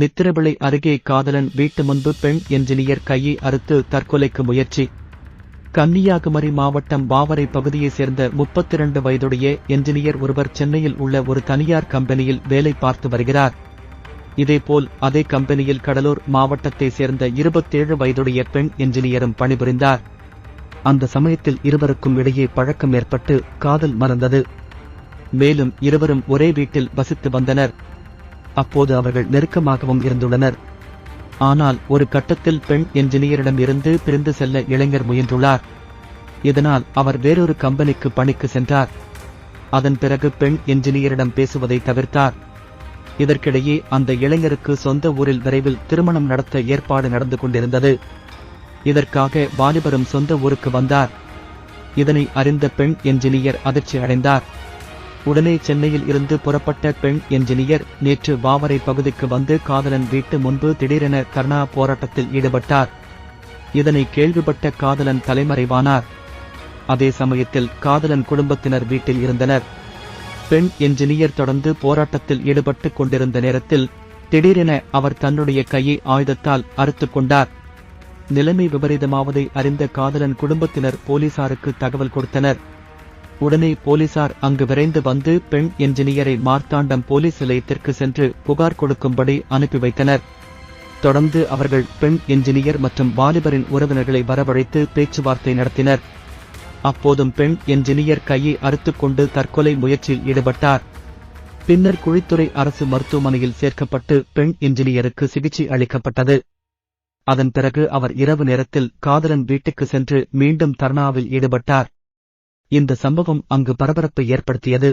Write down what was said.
நித்திரவிளை அருகே காதலன் வீட்டு முன்பு பெண் என்ஜினியர் கையை அறுத்து தற்கொலைக்கு முயற்சி. கன்னியாகுமரி மாவட்டம் பாவரை பகுதியைச் சேர்ந்த 32 வயதுடைய என்ஜினியர் ஒருவர் சென்னையில் உள்ள ஒரு தனியார் கம்பெனியில் வேலை பார்த்து வருகிறார். இதேபோல் அதே கம்பெனியில் கடலூர் மாவட்டத்தைச் சேர்ந்த 27 வயதுடைய பெண் என்ஜினியரும் பணிபுரிந்தார். அந்த சமயத்தில் இருவருக்கும் இடையே பழக்கம் ஏற்பட்டு காதல் மறந்தது மேலும் இருவரும் ஒரே வீட்டில் வசித்து வந்தனர். அப்போது அவர்கள் நெருக்கமாகவும் இருந்துள்ளனர். ஆனால் ஒரு கட்டத்தில் பெண் என்ஜினியரிடம் இருந்து பிரிந்து செல்ல இளைஞர் முயன்றுள்ளார். இதனால் அவர் வேறொரு கம்பெனிக்கு பணிக்கு சென்றார். அதன் பிறகு பெண் என்ஜினியரிடம் பேசுவதை தவிர்த்தார். இதற்கிடையே அந்த இளைஞருக்கு சொந்த ஊரில் விரைவில் திருமணம் நடத்த ஏற்பாடு நடந்து கொண்டிருந்தது. இதற்காக வாலிபரும் சொந்த ஊருக்கு வந்தார். இதனை அறிந்த பெண் என்ஜினியர் அதிர்ச்சி அடைந்தார் உடனே சென்னையில் இருந்து புறப்பட்ட பெண் என்ஜினியர் நேற்று வாவரை பகுதிக்கு வந்து காதலன் வீட்டு முன்பு திடீரென தர்ணா போராட்டத்தில் ஈடுபட்டார். இதனை கேள்விப்பட்ட காதலன் தலைமறைவானார். அதே சமயத்தில் காதலன் குடும்பத்தினர் வீட்டில் இருந்தனர். பெண் என்ஜினியர் தொடர்ந்து போராட்டத்தில் ஈடுபட்டுக் கொண்டிருந்த நேரத்தில் திடீரென அவர் தன்னுடைய கையை ஆயுதத்தால் அறுத்துக் கொண்டார். நிலைமை விபரீதமாவதை அறிந்த காதலன் குடும்பத்தினர் போலீசாருக்கு தகவல் கொடுத்தனர். உடனே போலீசார் அங்கு விரைந்து வந்து பெண் என்ஜினியரை மார்த்தாண்டம் போலீஸ் நிலையத்திற்கு சென்று புகார் கொடுக்கும்படி அனுப்பி வைத்தனர். தொடர்ந்து அவர்கள் பெண் என்ஜினியர் மற்றும் வாலிபரின் உறவினர்களை வரவழைத்து பேச்சுவார்த்தை நடத்தினர். அப்போதும் பெண் என்ஜினியர் கையை அறுத்துக்கொண்டு தற்கொலை முயற்சியில் ஈடுபட்டார். பின்னர் குழித்துறை அரசு மருத்துவமனையில் சேர்க்கப்பட்டு பெண் என்ஜினியருக்கு சிகிச்சை அளிக்கப்பட்டது. அதன் பிறகு அவர் இரவு நேரத்தில் காதலன் வீட்டுக்கு சென்று மீண்டும் தர்ணாவில் ஈடுபட்டார். இந்த சம்பவம் அங்கு பரபரப்பை ஏற்படுத்தியது.